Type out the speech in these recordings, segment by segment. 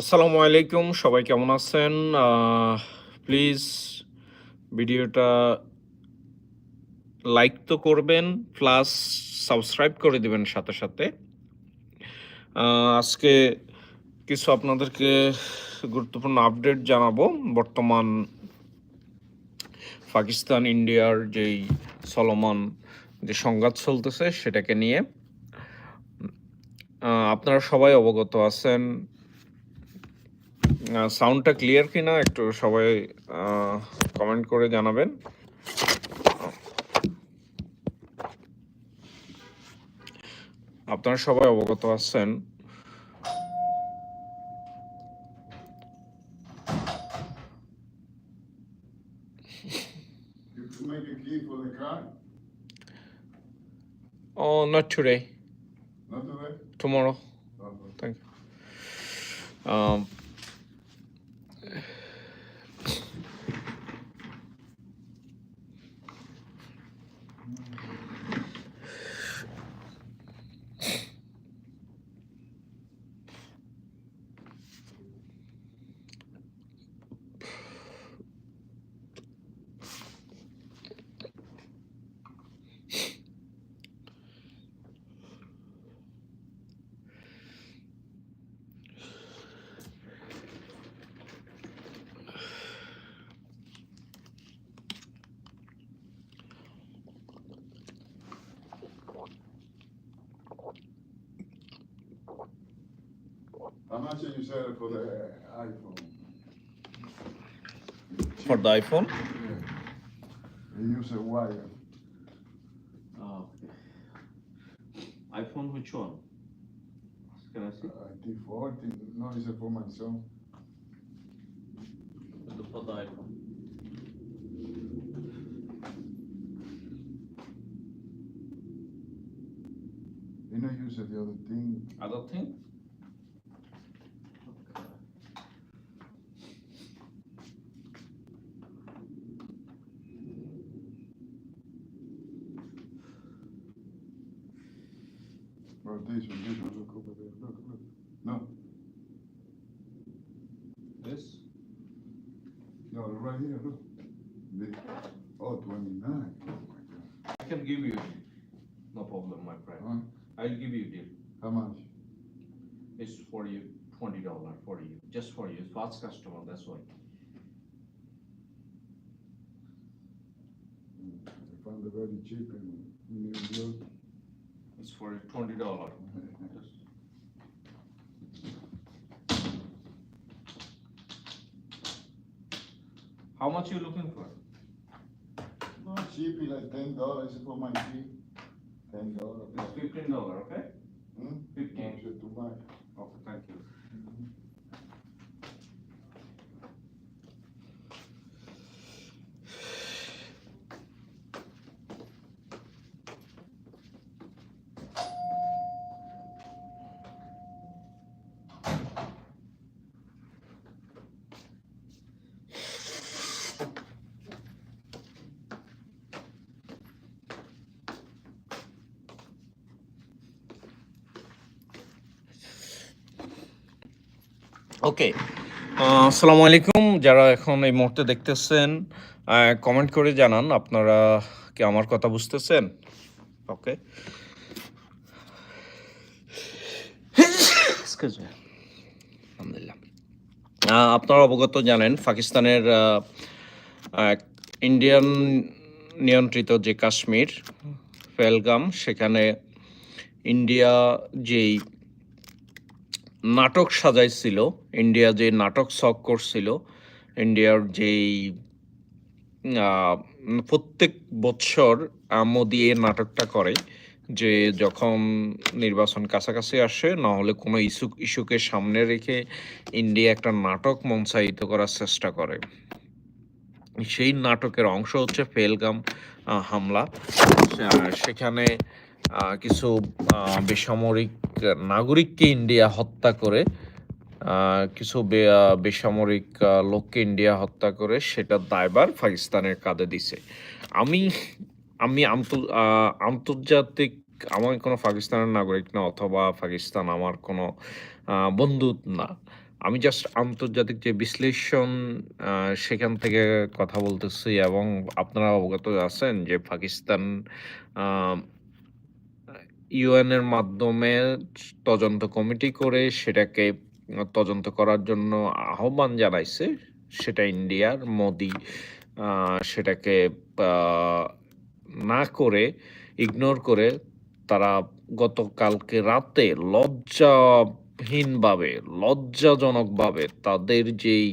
আসসালামু আলাইকুম, সবাই কেমন আছেন? প্লিজ ভিডিওটা লাইক তো করবেন প্লাস সাবস্ক্রাইব করে দিবেন সাথে সাথে। আজকে কিছু আপনাদেরকে গুরুত্বপূর্ণ আপডেট জানাব। বর্তমান পাকিস্তান, ইন্ডিয়ার যেই চলমান যে সংঘাত চলতেছে সেটাকে নিয়ে। আপনারা সবাই অবগত আছেন সাউন্ডটা ক্লিয়ার কিনা একটু সবাই কমেন্ট করে জানাবেন। আপনারা সবাই অবগত আছেন। Not today? Oh, thank you much you for the iPhone? For the iPhone? Yeah. They use a wire. Oh. iPhone which one? Can I see? Uh, 40 No, it's for my son. For the iPhone. You know, you said the other thing. Other thing? This one, this one. Look over there. Look, look. No, This? no, right here. Look. The, oh, 29. Oh, my God. I can give you no problem my friend Huh? I'll give you deal How much? It's for you, twenty dollar for you, just for you. It's fast customer, that's why. Mm, I found a very cheap in New York. It's for twenty dollar. How much you looking for? No, cheap, like ten dollars for my key. Ten dollars. It's fifteen dollar, okay? Hmm? Fifteen. it's too much. Okay, thank you. Okay আসসালামু আলাইকুম। যারা এখন এই মুহূর্তে দেখতেছেন comment করে জানান আপনারা কি আমার কথা বুঝতেছেন? ওকে আলহামদুলিল্লাহ আপনারা অবগত জানেন, পাকিস্তানের ইন্ডিয়ান নিয়ন্ত্রিত যে কাশ্মীর, পেলগাম, সেখানে ইন্ডিয়া যেই নাটক সাজাইছিল ইন্ডিয়া যে নাটক শখ করছিল ইন্ডিয়ার যেই প্রত্যেক আহ, মোদি এই নাটকটা করে যে যখন নির্বাচন কাছাকাছি আসে না হলে কোনো ইস্যু ইস্যুকে সামনে রেখে ইন্ডিয়া একটা নাটক মঞ্চায়িত করার চেষ্টা করে। সেই নাটকের অংশ হচ্ছে ফেলগাম হামলা। সেখানে কিছু বেসামরিক নাগরিককে ইন্ডিয়া হত্যা করে কিছু বেসামরিক লোককে ইন্ডিয়া হত্যা করে, সেটা দায়বার পাকিস্তানের কাঁধে দিছে। আমি আমি আন্তর্জাতিক, আমার কোনো পাকিস্তানের নাগরিক না, অথবা পাকিস্তান আমার কোনো বন্ধু না। আমি জাস্ট আন্তর্জাতিক যে বিশ্লেষণ সেখান থেকে কথা বলতেছি এবং আপনারা অবগত আছেন যে পাকিস্তান ইউএন এর মাধ্যমে তদন্ত কমিটি করে সেটাকে তদন্ত করার জন্য আহ্বান জানাইছে। সেটা ইন্ডিয়ার, মোদি সেটাকে না করে ইগনোর করে তারা গতকালকে রাতে লজ্জাহীনভাবে, লজ্জাজনকভাবে তাদের যেই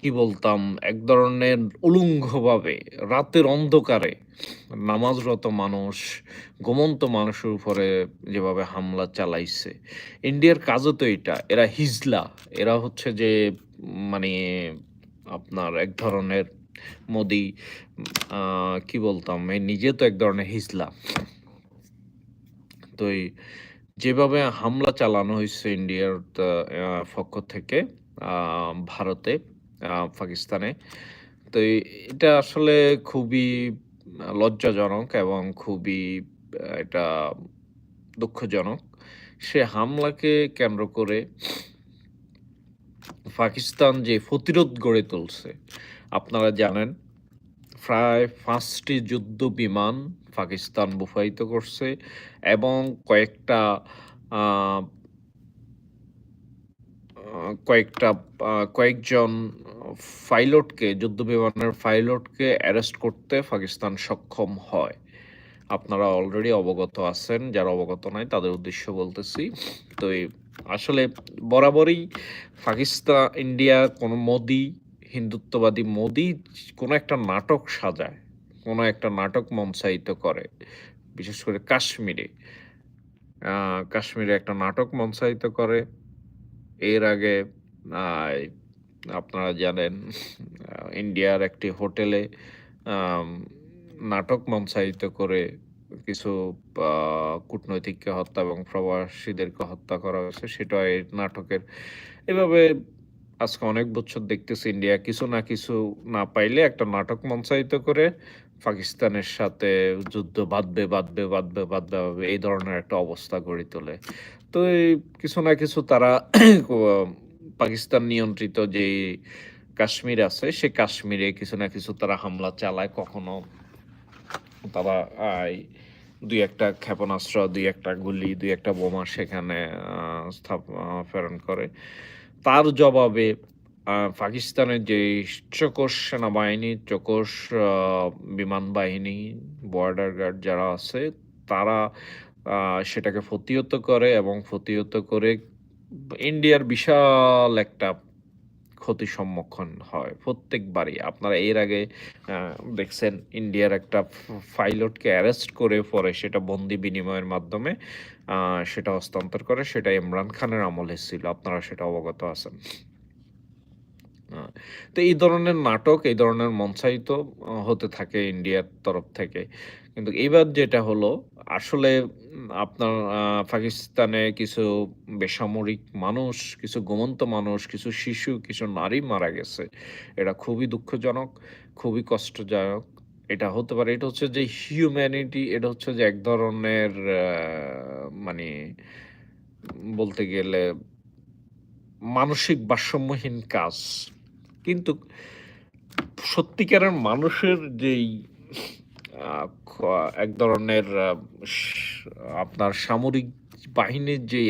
কি বলতাম, এক ধরনের উলুঙ্গভাবে, রাতের অন্ধকারে নামাজরত মানুষ, ঘুমন্ত মানুষের উপরে যেভাবে হামলা চালাইছে। ইন্ডিয়ার কাজও তো এটা এরা হিজলা, এরা হচ্ছে যে মানে আপনার এক ধরনের মোদি কি বলতাম এই নিজে তো এক ধরনের হিজলা। তো যেভাবে হামলা চালানো হয়েছে ইন্ডিয়ার পক্ষ থেকে ভারতে পাকিস্তানে। তো এটা আসলে খুবই লজ্জাজনক এবং খুবই এটা দুঃখজনক। সে হামলাকে কেন্দ্র করে পাকিস্তান যে প্রতিরোধ গড়ে তুলছে, আপনারা জানেন, প্রায় পাঁচটি যুদ্ধ বিমান পাকিস্তান বুফায়িত করছে এবং কয়েকটা কয়েকটা কয়েকজন পাইলটকে যুদ্ধ বিমানের পাইলটকে অ্যারেস্ট করতে পাকিস্তান সক্ষম হয়। আপনারা অলরেডি অবগত আছেন, যারা অবগত নাই তাদের উদ্দেশ্য বলতেছি। তো আসলে বরাবরই পাকিস্তান ইন্ডিয়া কোনো মোদি, হিন্দুত্ববাদী মোদি কোনো একটা নাটক সাজায়, কোনো একটা নাটক মঞ্চায়িত করে, বিশেষ করে কাশ্মীরে। কাশ্মীরে একটা নাটক মঞ্চায়িত করে। এর আগে আপনারা জানেন ইন্ডিয়ার একটি হোটেলে নাটক মঞ্চায়িত করে কিছু কূটনৈতিককে হত্যা এবং প্রবাসীদেরকে হত্যা করা হয়েছে, সেটা এই নাটকের। এভাবে আজকে অনেক বছর দেখতেছি ইন্ডিয়া কিছু না কিছু না পাইলে একটা নাটক মঞ্চায়িত করে পাকিস্তানের সাথে যুদ্ধ বাঁধবে বাঁধবে বাঁধবে বাঁধবে, এই ধরনের একটা অবস্থা গড়ে তোলে। তো এই কিছু না কিছু তারা পাকিস্তান নিয়ন্ত্রিত যে কাশ্মীর আছে, সে কাশ্মীরে কিছু না কিছু তারা হামলা চালায়, কখনো তারা দুই একটা ক্ষেপণাস্ত্র, দুই একটা গুলি, দুই একটা বোমা সেখানে প্রেরণ করে। তার জবাবে পাকিস্তানের যে চকোশ সেনাবাহিনী চকোশ বিমান বাহিনী বর্ডার গার্ড যারা আছে, তারা সেটাকে প্রতিহত করে এবং প্রতিহত করে ইন্ডিয়ার বিশাল একটা ক্ষতির সম্মুখীন হয় প্রত্যেকবারই। আপনারা এর আগে দেখছেন ইন্ডিয়ার একটা পাইলটকে অ্যারেস্ট করে পরে সেটা বন্দি বিনিময়ের মাধ্যমে সেটা হস্তান্তর করে, সেটা ইমরান খানের আমলে ছিল। আপনারা সেটা অবগত আছেন। তো এই ধরনের নাটক, এই ধরনের মঞ্চায়িত হতে থাকে ইন্ডিয়ার তরফ থেকে। কিন্তু এবার যেটা হলো, আসলে আপনার পাকিস্তানে কিছু বেসামরিক মানুষ, কিছু ঘুমন্ত মানুষ, কিছু শিশু, কিছু নারী মারা গেছে। এটা খুবই দুঃখজনক, খুবই কষ্টজনক এটা হতে পারে, এটা হচ্ছে যে হিউম্যানিটি এটা হচ্ছে যে এক ধরনের মানে বলতে গেলে মানসিক ভারসাম্যহীন কাজ। কিন্তু সত্যিকারের মানুষের যেই এক ধরনের আপনার সামরিক বাহিনীর যে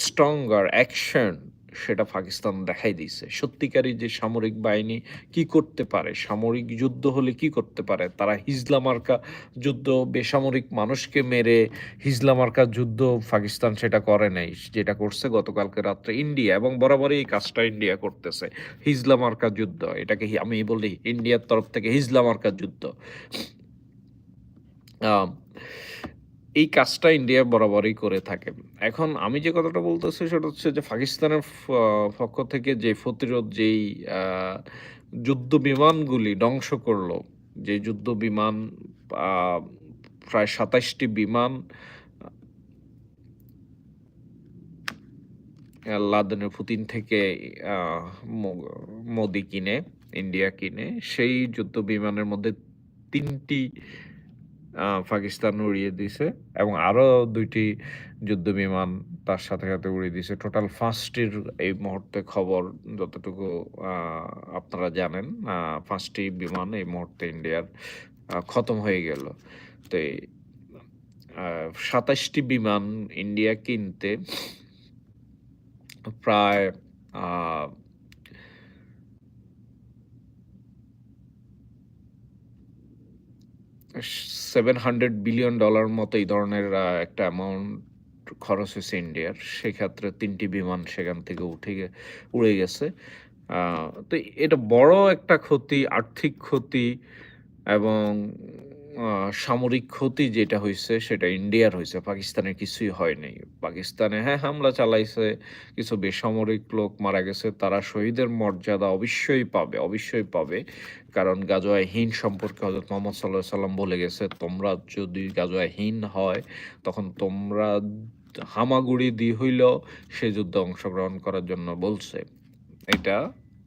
স্ট্রঙ্গার অ্যাকশন সেটা পাকিস্তান দেখাই দিয়েছে। সত্যিকারই যে সামরিক বাহিনী কি করতে পারে সামরিক যুদ্ধ হলে কি করতে পারে? তারা হিজলা মার্কা যুদ্ধ বেসামরিক মানুষকে মেরে হিজলা মার্কা যুদ্ধ পাকিস্তান সেটা করে নাই যেটা করছে গতকালকে রাত্রে ইন্ডিয়া এবং বরাবরই এই কাজটা ইন্ডিয়া করতেছে। হিজলা মার্কা যুদ্ধ এটাকে আমি বলি ইন্ডিয়ার তরফ থেকে হিজলা মার্কা যুদ্ধ। আম, এই কাজটা ইন্ডিয়া বরাবরই করে থাকে। এখন আমি যে কথাটা বলতেছি সেটা হচ্ছে যে পাকিস্তানের পক্ষ থেকে যে প্রতিরোধ যেই যুদ্ধ বিমানগুলি ধ্বংস করল, যে যুদ্ধ বিমান প্রায় সাতাশটি বিমান লাদেনের পুতিন থেকে মোদি কিনে ইন্ডিয়া কিনে, সেই যুদ্ধ বিমানের মধ্যে তিনটি পাকিস্তান উড়িয়ে দিছে এবং আরও দুইটি যুদ্ধ বিমান তার সাথে সাথে উড়িয়ে দিছে। টোটাল পাঁচটির এই মুহূর্তে খবর যতটুকু আপনারা জানেন পাঁচটি বিমান এই মুহূর্তে ইন্ডিয়ার খতম হয়ে গেল। তো সাতাশটি বিমান ইন্ডিয়া কিনতে প্রায় সেভেন হান্ড্রেড বিলিয়ন ডলার মতো এই ধরনের একটা অ্যামাউন্ট খরচ হয়েছে ইন্ডিয়ার সেক্ষেত্রে তিনটি বিমান সেখান থেকে উঠে উড়ে গেছে। তো এটা বড় একটা ক্ষতি, আর্থিক ক্ষতি এবং সামরিক ক্ষতি যেটা হয়েছে সেটা ইন্ডিয়ার হয়েছে পাকিস্তানের কিছুই হয়নি। পাকিস্তানে হ্যাঁ হামলা চালাইছে, কিছু বেসামরিক লোক মারা গেছে, তারা শহীদের মর্যাদা অবশ্যই পাবে অবশ্যই পাবে। কারণ গাজোয়া হীন সম্পর্কে হজরত মোহাম্মদ সাল্লাহ সাল্লাম বলে গেছে, তোমরা যদি গাজোয়া হীন হয়, তখন তোমরা হামাগুড়ি দি হইলেও সে যুদ্ধে অংশগ্রহণ করার জন্য বলছে। এটা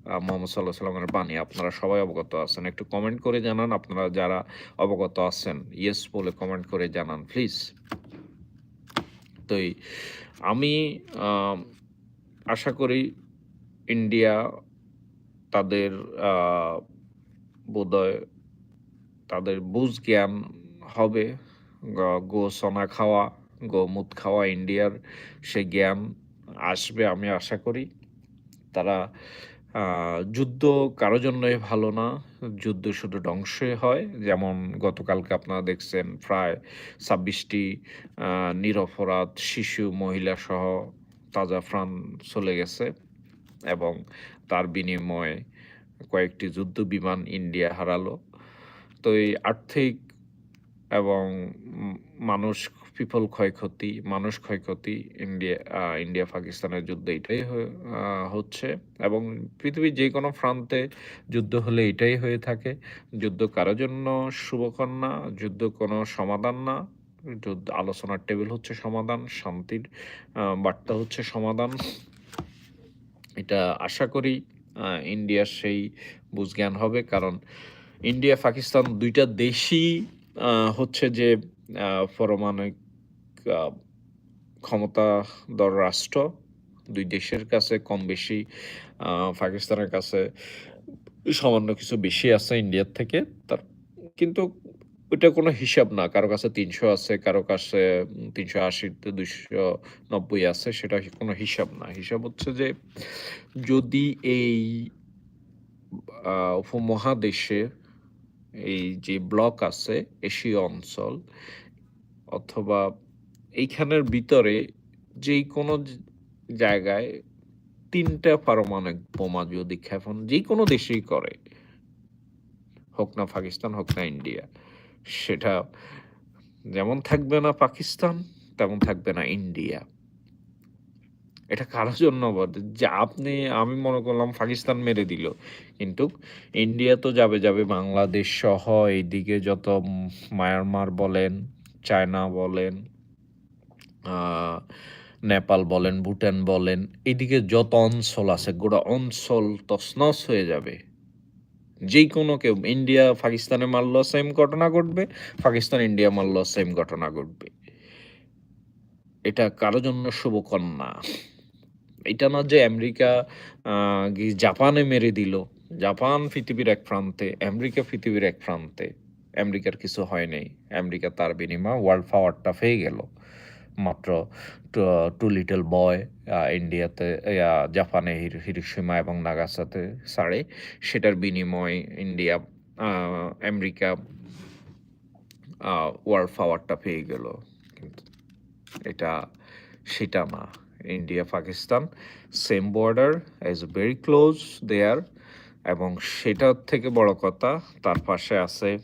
মোহাম্মদ সাল্লাহ সাল্লামের বাণী। আপনারা সবাই অবগত আছেন। একটু কমেন্ট করে জানান। আপনারা যারা অবগত আছেন ইয়েস বলে কমেন্ট করে জানান প্লিজ তো আমি আশা করি ইন্ডিয়া তাদের আহ, বোধহয় তাদের বুঝ জ্ঞান হবে। গো সোনা খাওয়া গোমুত খাওয়া ইন্ডিয়ার সে জ্ঞান আসবে আমি আশা করি। তারা যুদ্ধ কারও জন্যই ভালো না। যুদ্ধ শুধু ধ্বংসই হয়। যেমন গতকালকে আপনারা দেখছেন প্রায় ছাব্বিশটি নিরপরাধ শিশু, মহিলা সহ তাজা প্রাণ চলে গেছে এবং তার বিনিময়ে কয়েকটি যুদ্ধ বিমান ইন্ডিয়া হারালো। তো এই আর্থিক এবং মানুষ পিপল ক্ষয়ক্ষতি, মানুষ ক্ষয়ক্ষতি, ইন্ডিয়া ইন্ডিয়া, পাকিস্তানের যুদ্ধ এটাই হচ্ছে এবং পৃথিবীর যে কোনো প্রান্তে যুদ্ধ হলে এটাই হয়ে থাকে। যুদ্ধ কারোর জন্য শুভকর না, যুদ্ধ কোনো সমাধান না। যুদ্ধ, আলোচনার টেবিল হচ্ছে সমাধান, শান্তির বার্তা হচ্ছে সমাধান। এটা আশা করি ইন্ডিয়ার সেই বুঝজ্ঞান হবে কারণ ইন্ডিয়া, পাকিস্তান দুইটা দেশই হচ্ছে যে পারমাণবিক ক্ষমতাধর রাষ্ট্র, দুই দেশের কাছে কম বেশি পাকিস্তানের কাছে সামান্য কিছু বেশি আছে ইন্ডিয়ার থেকে। তার, কিন্তু ওইটা কোনো হিসাব না। কারও কাছে তিনশো আছে, কারও কাছে তিনশো আশিতে দুইশো নব্বই আছে, সেটা কোনো হিসাব না। হিসাব হচ্ছে যে যদি এই উপমহাদেশে এই যে ব্লক আছে, এশীয় অঞ্চল, অথবা এইখানের ভিতরে যেই কোনো জায়গায় তিনটা পারমাণবিক বোমা যদি ক্ষেপণ যে কোনো দেশেই করে, হোক না পাকিস্তান, হোক না ইন্ডিয়া, সেটা যেমন থাকবে না পাকিস্তান, তেমন থাকবে না ইন্ডিয়া। এটা কারোর জন্য যে আপনি, আমি মনে করলাম পাকিস্তান মেরে দিল, কিন্তু ইন্ডিয়া তো যাবে যাবে বাংলাদেশ সহ এইদিকে যত মায়ানমার বলেন, চায়না বলেন নেপাল বলেন, ভুটান বলেন, এদিকে যত অঞ্চল আছে, গোটা অঞ্চল তছনছ হয়ে যাবে। যেই কোনো কেউ, ইন্ডিয়া পাকিস্তানে মারল সেম ঘটনা ঘটবে, পাকিস্তান, ইন্ডিয়া মারল সেম ঘটনা ঘটবে। এটা কারও জন্য শুভকর না এটা না যে আমেরিকা জাপানে মেরে দিল। জাপান পৃথিবীর এক প্রান্তে, আমেরিকা পৃথিবীর এক প্রান্তে। আমেরিকার কিছু হয় নাই। আমেরিকা তার বিনিময় ওয়ার্ল্ড পাওয়ারটা পেয়ে গেল। মাত্র টু লিটল বয় ইন্ডিয়াতে জাপানে হির- হিরোশিমা এবং নাগাসাতে ছাড়ে সেটার বিনিময়ে ইন্ডিয়া আমেরিকা ওয়ার্ল্ড পাওয়ারটা পেয়ে গেল। কিন্তু এটা, সেটা না। India, Pakistan same border is very close there এবং সেটার থেকে বড় কথা, তার পাশে আছে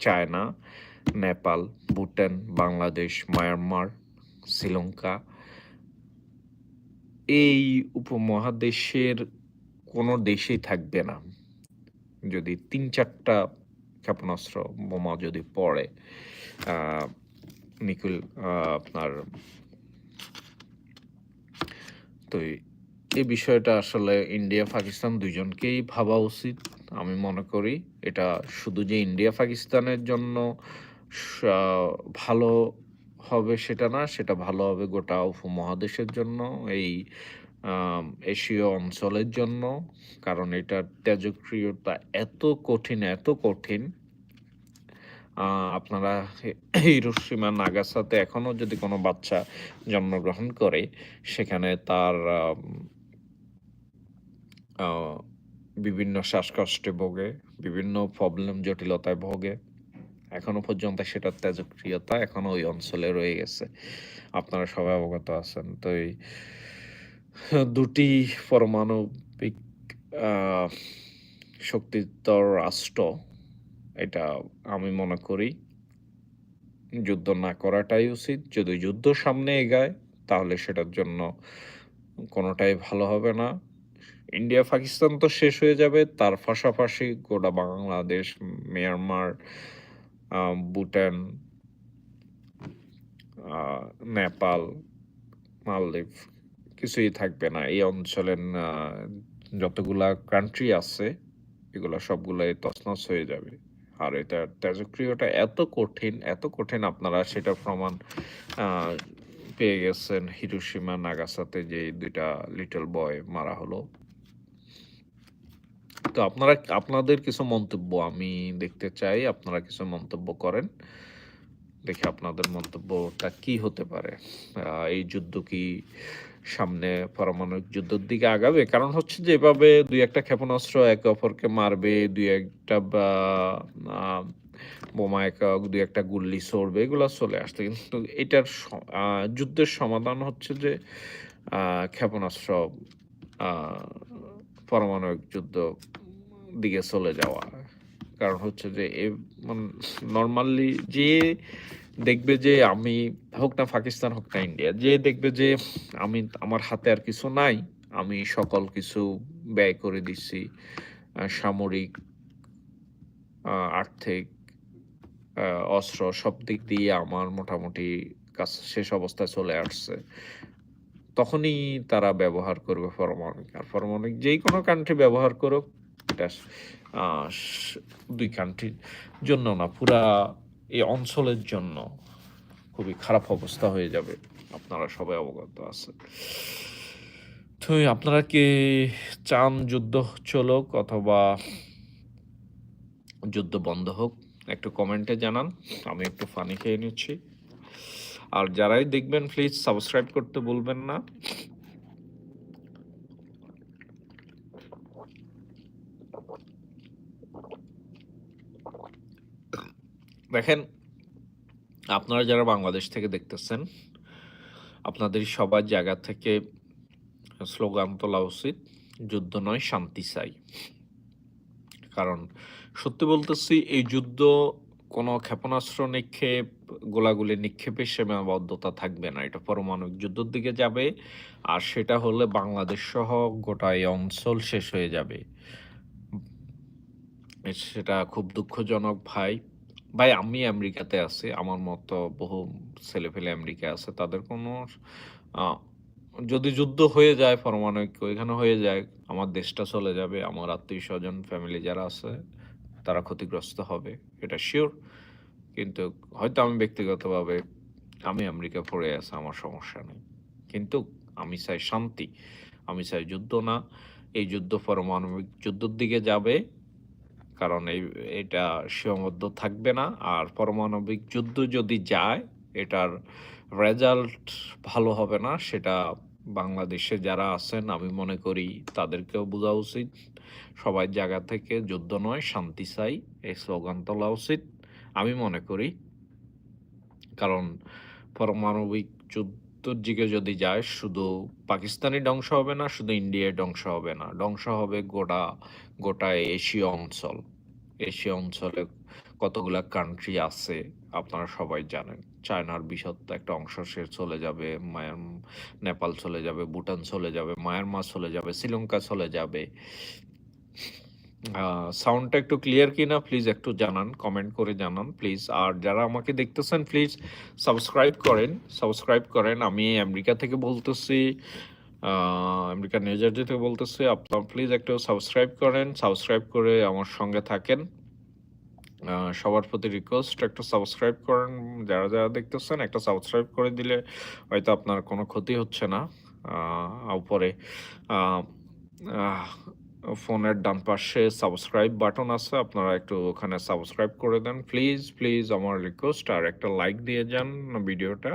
চায়না। নেপাল, ভুটান, বাংলাদেশ, মায়ানমার, শ্রীলঙ্কা। এই উপমহাদেশের কোনো দেশেই থাকবে না। যদি তিন চারটা ক্ষেপণাস্ত্র বোমা যদি পড়ে নিকুল আপনার তো এই- বিষয়টা আসলে ইন্ডিয়া, পাকিস্তান দুজনকেই ভাবা উচিত। আমি মনে করি এটা শুধু যে ইন্ডিয়া, পাকিস্তানের জন্য ভালো হবে সেটা না, সেটা ভালো হবে গোটা উপমহাদেশের জন্য, এই এশীয় অঞ্চলের জন্য। কারণ এটার তেজক্রিয়তা এত কঠিন এত কঠিন। আপনারা হিরোশিমা নাগাসাতে এখনও যদি কোনো বাচ্চা জন্মগ্রহণ করে, সেখানে তার বিভিন্ন শ্বাসকষ্টে ভোগে, বিভিন্ন প্রবলেম জটিলতায় ভোগে। এখনও পর্যন্ত সেটার তেজক্রিয়তা এখনও ওই অঞ্চলে রয়ে গেছে। আপনারা সবাই অবগত আছেন। তো এই দুটি পারমাণবিক আহ, শক্তিধর রাষ্ট্র এটা আমি মনে করি যুদ্ধ না করাটাই উচিত। যদি যুদ্ধ সামনে এগায় তাহলে সেটার জন্য কোনোটাই ভালো হবে না। ইন্ডিয়া পাকিস্তান তো শেষ হয়ে যাবে। তার পাশাপাশি গোটা বাংলাদেশ মিয়ানমার ভুটান নেপাল মালদ্বীপ কিছুই থাকবে না। এই অঞ্চলের যতগুলা কান্ট্রি আছে, এগুলো সবগুলাই তছনছ হয়ে যাবে। আর এটা তেজক্রিয়টা এত কঠিন এত কঠিন আপনারা সেটা প্রমাণ পেয়ে গেছেন। হিরোশিমা, নাগাসাতে যে দুইটা লিটল বয় মারা হলো। তো আপনারা, আপনাদের কিছু মন্তব্য আমি দেখতে চাই, আপনারা কিছু মন্তব্য করেন। দেখি আপনাদের মন্তব্যটা কি হতে পারে। এই যুদ্ধ কি সামনে পারমাণবিক যুদ্ধের দিকে আগাবে? কারণ হচ্ছে যে এভাবে দুই একটা ক্ষেপণাস্ত্র একে অপরকে মারবে, দুই একটা বা বোমা একক দুই একটা গুল্লি ছড়বে, এগুলো চলে আসছে কিন্তু এটার যুদ্ধের সমাধান হচ্ছে যে ক্ষেপণাস্ত্র পারমাণবিক যুদ্ধ দিকে চলে যাওয়া। কারণ হচ্ছে যে, এ নর্মালি যে দেখবে যে আমি, হোক না পাকিস্তান, হোক না ইন্ডিয়া, যে দেখবে যে আমি, আমার হাতে আর কিছু নাই, আমি সকল কিছু ব্যয় করে দিচ্ছি সামরিক আর্থিক অস্ত্র, সব দিক দিয়ে আমার মোটামুটি কাজ শেষ অবস্থায় চলে আসছে। তখনই তারা ব্যবহার করবে পারমাণবিক আর পারমাণবিক যেই কোনো কান্ট্রি ব্যবহার করুক এটা দুই কান্ট্রির জন্য না, পুরা এই অঞ্চলের জন্য খুবই খারাপ অবস্থা হয়ে যাবে। আপনারা সবাই অবগত আছে তো আপনারা কি চান যুদ্ধ চলুক অথবা যুদ্ধ বন্ধ হোক, একটু কমেন্টে জানান, আমি একটু ফানি খেয়ে নিচ্ছি। আর যারাই দেখবেন প্লিজ সাবস্ক্রাইব করতে বলবেন না। দেখেন, আপনারা যারা বাংলাদেশ থেকে দেখতেছেন, আপনাদের সবার জায়গা থেকে স্লোগান তোলা উচিত, যুদ্ধ নয়, শান্তি চাই। কারণ সত্যি বলতেছি, এই যুদ্ধ কোনো ক্ষেপণাস্ত্র নিক্ষেপ, গোলাগুলি নিক্ষেপের সীমাবদ্ধতা থাকবে না। এটা পারমাণবিক যুদ্ধের দিকে যাবে, আর সেটা হলে বাংলাদেশ সহ গোটা এই অঞ্চল শেষ হয়ে যাবে। সেটা খুব দুঃখজনক ভাই। ভাই, আমি আমেরিকাতে আছি। আমার মতো বহু ছেলেপেলে আমেরিকা আছে। তাদের কোনো যদি যুদ্ধ হয়ে যায়, পারমাণবিক ওইখানে হয়ে যায়, আমার দেশটা চলে যাবে। আমার আত্মীয় স্বজন ফ্যামিলি যারা আছে তারা ক্ষতিগ্রস্ত হবে, এটা শিওর কিন্তু হয়তো আমি ব্যক্তিগতভাবে, আমি আমেরিকা পড়ে আছে, আমার সমস্যা নেই। কিন্তু আমি চাই শান্তি, আমি চাই যুদ্ধ না। এই যুদ্ধ পারমাণবিক যুদ্ধের দিকে যাবে, কারণ এই, এটা সীমাবদ্ধ থাকবে না। আর পারমাণবিক যুদ্ধ যদি যায়, এটার রেজাল্ট ভালো হবে না, সেটা বাংলাদেশে যারা আছেন, আমি মনে করি তাদেরকেও বোঝা উচিত। সবাই জায়গা থেকে যুদ্ধ নয়, শান্তি চাই, এই স্লোগান তোলা উচিত, আমি মনে করি। কারণ পারমাণবিক যুদ্ধের দিকে যদি যায়, শুধু পাকিস্তানি ধ্বংস হবে না, শুধু ইন্ডিয়ায় ধ্বংস হবে না, ধ্বংস হবে গোটা গোটা এশীয় অঞ্চল। এশীয় অঞ্চলে কতগুলা কান্ট্রি আছে, আপনারা সবাই জানেন। চায়নার বিশদ একটা অংশ সে চলে যাবে মায়ান নেপাল চলে যাবে, ভুটান চলে যাবে, মায়ানমার চলে যাবে, শ্রীলঙ্কা চলে যাবে। সাউন্ডটা একটু ক্লিয়ার কিনা প্লিজ একটু জানান কমেন্ট করে জানান প্লিজ আর যারা আমাকে দেখতেছেন প্লিজ সাবস্ক্রাইব করেন সাবস্ক্রাইব করেন। আমি আমেরিকা থেকে বলতেছি আমেরিকান নিউ জার্সি থেকে বলতেছি, আপনার প্লিজ একটু সাবস্ক্রাইব করেন সাবস্ক্রাইব করে আমার সঙ্গে থাকেন। সবার প্রতি রিকোয়েস্ট একটা সাবস্ক্রাইব করেন। যারা যারা দেখতেছেন, একটা সাবস্ক্রাইব করে দিলে হয়তো আপনার কোনো ক্ষতি হচ্ছে না। উপরে ফোনের ডান পাশে সাবস্ক্রাইব বাটন আছে। আপনারা একটু ওখানে সাবস্ক্রাইব করে দেন। প্লিজ প্লিজ আমার রিকোয়েস্ট আর একটা লাইক দিয়ে যান ভিডিওটা।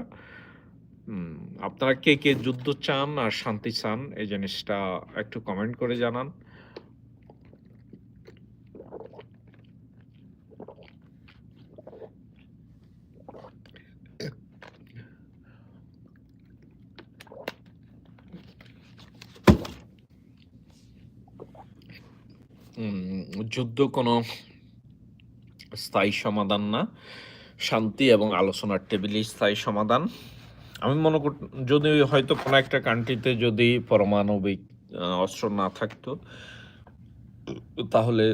আপনারা কে কে যুদ্ধ চান আর শান্তি চান, এই জিনিসটা একটু কমেন্ট করে জানান। যুদ্ধ কোনো স্থায়ী সমাধান না। শান্তি এবং আলোচনার টেবিলই স্থায়ী সমাধান। আমি মনে কর, যদি হয়তো কোনো একটা কান্ট্রিতে যদি পারমাণবিক অস্ত্র না থাকতো, তাহলে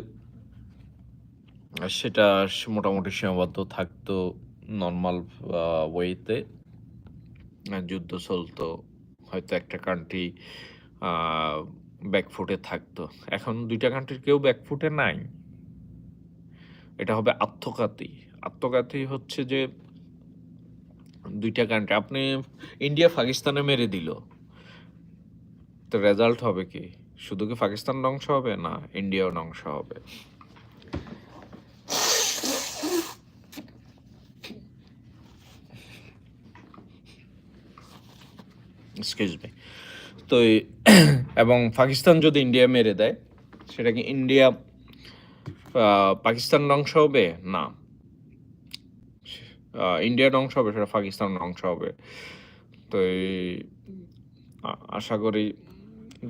সেটা মোটামুটি সীমাবদ্ধ থাকতো নর্মাল ওয়েতে যুদ্ধ চলতো, হয়তো একটা কান্ট্রি ব্যাকফুটে থাকতো। এখন দুইটা কান্ট্রির কেউ ব্যাকফুটে নাই। এটা হবে আত্মঘাতী। আত্মঘাতী হচ্ছে যে দুইটা কান্ট্রি আপনি ইন্ডিয়া পাকিস্তানে মেরে দিল। তো রেজাল্ট হবে কি? শুধু কি পাকিস্তান ধ্বংস হবে না ইন্ডিয়াও ধ্বংস হবে? এক্সকিউজ মি তো এবং পাকিস্তান যদি ইন্ডিয়া মেরে দেয়, সেটা কি ইন্ডিয়া পাকিস্তান ধ্বংস হবে? না। ইন্ডিয়া ধ্বংস হবে, সেটা পাকিস্তান ধ্বংস হবে। তো আশা করি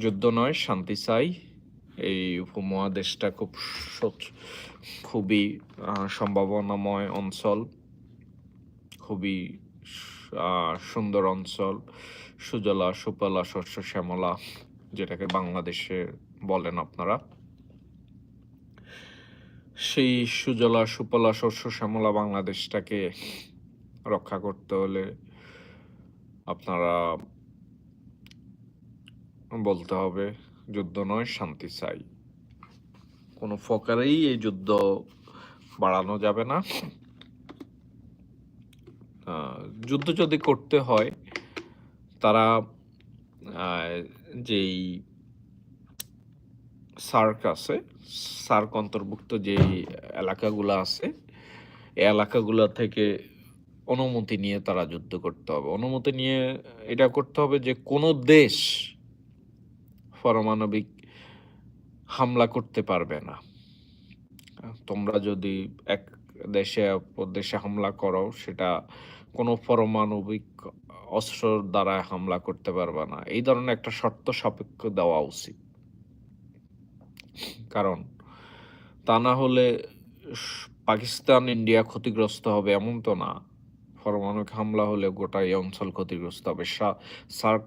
যুদ্ধ নয়, শান্তি চাই। এই উপমহাদেশটা খুব খুবই সম্ভাবনাময় অঞ্চল, খুবই সুন্দর অঞ্চল। সুজলা সুফলা শস্য, শ্যামলা, যেটাকে বাংলাদেশে বলেন আপনারা। সেই সুজলা সুফলা শস্য, শ্যামলা বাংলাদেশটাকে রক্ষা করতে হলে আপনারা বলতে হবে, যুদ্ধ নয়, শান্তি চাই। কোনো ফকারেই এই যুদ্ধ বাড়ানো যাবে না। যুদ্ধ যদি করতে হয় তারা যেই সার্ক আছে, সার্ক অন্তর্ভুক্ত যেই এলাকাগুলো আছে, এই এলাকাগুলো থেকে অনুমতি নিয়ে তারা যুদ্ধ করতে হবে। অনুমতি নিয়ে এটা করতে হবে যে কোনো দেশ পারমাণবিক হামলা করতে পারবে না। তোমরা যদি এক দেশে দেশে হামলা করো, সেটা কোনো পারমাণবিক অস্ত্র দ্বারা হামলা করতে পারবে না। এই ধরনের একটা শর্ত সাপেক্ষ দেওয়া উচিত। কারণ তা না হলে পাকিস্তান ইন্ডিয়া ক্ষতিগ্রস্ত হবে এমন তো না। পারমাণবিক হামলা হলে গোটা এই অঞ্চল ক্ষতিগ্রস্ত হবে। সার্ক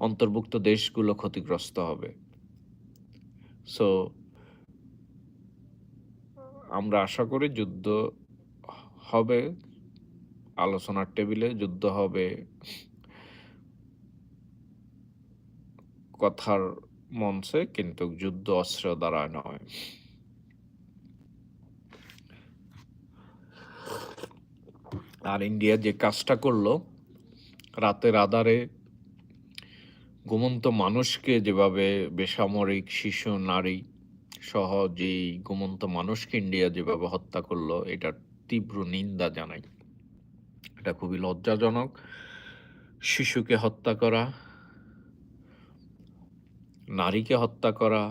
অন্তর্ভুক্ত দেশগুলো ক্ষতিগ্রস্ত হবে। সো আমরা আশা করি যুদ্ধ হবে। আলোচনার টেবিলে যুদ্ধ হবে। কথার মঞ্চে কিন্তু যুদ্ধ অস্ত্র দ্বারা নয়। আর ইন্ডিয়া যে কাজটা করল রাতের আধারে ঘুমন্ত মানুষকে যেভাবে বেসামরিক শিশু, নারী সহ যেই ঘুমন্ত মানুষকে ইন্ডিয়া যেভাবে হত্যা করল, এটার তীব্র নিন্দা জানাই। এটা খুবই লজ্জাজনক। শিশুকে হত্যা করা, নারীকে হত্যা করা,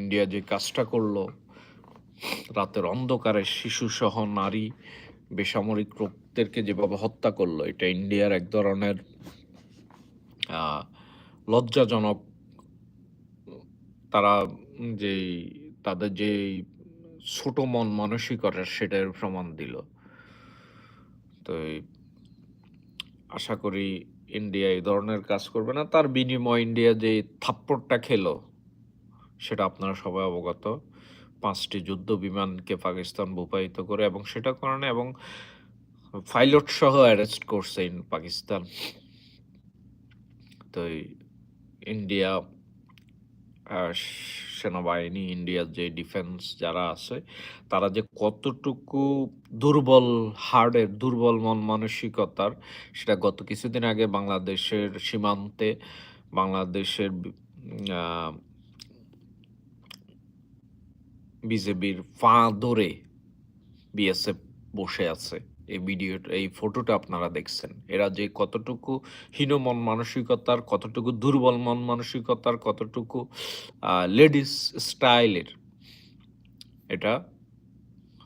ইন্ডিয়া যে কাজটা করল, রাতের অন্ধকারে শিশু সহ নারী বেসামরিক লোকদেরকে যেভাবে হত্যা করল, এটা ইন্ডিয়ার এক ধরনের লজ্জাজনক, তারা যে তাদের যে ছোট মন মানসিকতা সেটার প্রমাণ দিল। তো আশা করি ইন্ডিয়া এই ধরনের কাজ করবে না। তার বিনিময় ইন্ডিয়া যে থাপ্পড়টা খেলো, সেটা আপনারা সবাই অবগত। পাঁচটি যুদ্ধ বিমানকে পাকিস্তান ভূপায়িত করে এবং সেটা কারণে এবং পাইলট সহ অ্যারেস্ট করছে ইন পাকিস্তান। তো ইন্ডিয়া সেনাবাহিনী, ইন্ডিয়ার যে ডিফেন্স যারা আছে, তারা যে কতটুকু দুর্বল হার্ডের দুর্বল মন মানসিকতার, সেটা গত কিছুদিন আগে বাংলাদেশের সীমান্তে, বাংলাদেশের বিজেপির ফা ধরে বিএসএফ বসে আছে। এই ভিডিও এই ফটোটা আপনারা দেখছেন। এরা যে কতটুকু হীনমন মানসিকতার, কতটুকু দুর্বল মন মানসিকতার, কতটুকু লেডিস স্টাইলের এটা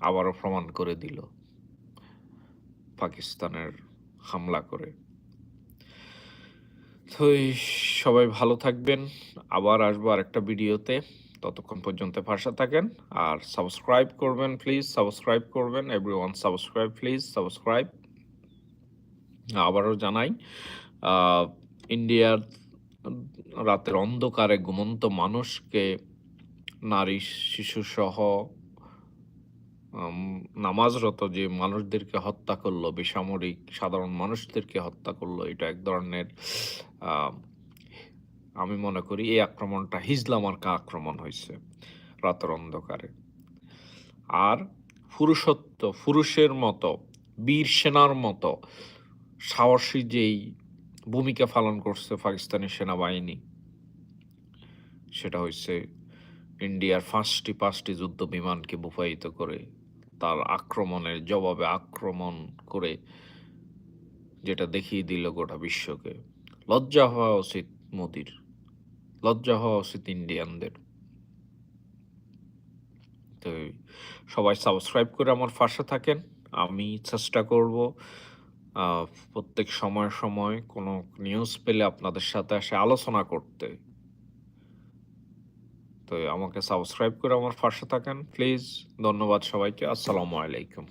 আবারও প্রমাণ করে দিল পাকিস্তানের হামলা করে। তো সবাই ভালো থাকবেন। আবার আসব আরেকটা ভিডিওতে ততক্ষণ পর্যন্ত ভাষা থাকেন। আর সাবস্ক্রাইব করবেন প্লিজ সাবস্ক্রাইব করবেন। Every one subscribe please subscribe আবারও জানাই ইন্ডিয়ার রাতের অন্ধকারে ঘুমন্ত মানুষকে নারী শিশু সহ নামাজরত যে মানুষদেরকে হত্যা করল, বেসামরিক সাধারণ মানুষদেরকে হত্যা করল, এটা এক ধরনের আমি মনে করি এই আক্রমণটা হিজলা মার্কা আক্রমণ হয়েছে রাতের অন্ধকারে। আর পুরুষত্ব, পুরুষের মতো, বীর সেনার মতো, সাহসী যেই ভূমিকা পালন করছে পাকিস্তানি সেনাবাহিনী, সেটা হচ্ছে ইন্ডিয়ার পাঁচটি পাঁচটি যুদ্ধ বিমানকে বুফায়িত করে তার আক্রমণের জবাবে আক্রমণ করে যেটা দেখিয়ে দিল গোটা বিশ্বকে। লজ্জা হওয়া উচিত মোদির। লজ্জা হওয়া উচিত ইন্ডিয়ানদের। তো সবাই সাবস্ক্রাইব করে আমার পাশে থাকেন। আমি চেষ্টা করব প্রত্যেক সময় সময় কোনো নিউজ পেলে আপনাদের সাথে এসে আলোচনা করতে। তো আমাকে সাবস্ক্রাইব করে আমার পাশে থাকেন। প্লিজ ধন্যবাদ সবাইকে। আসসালামু আলাইকুম।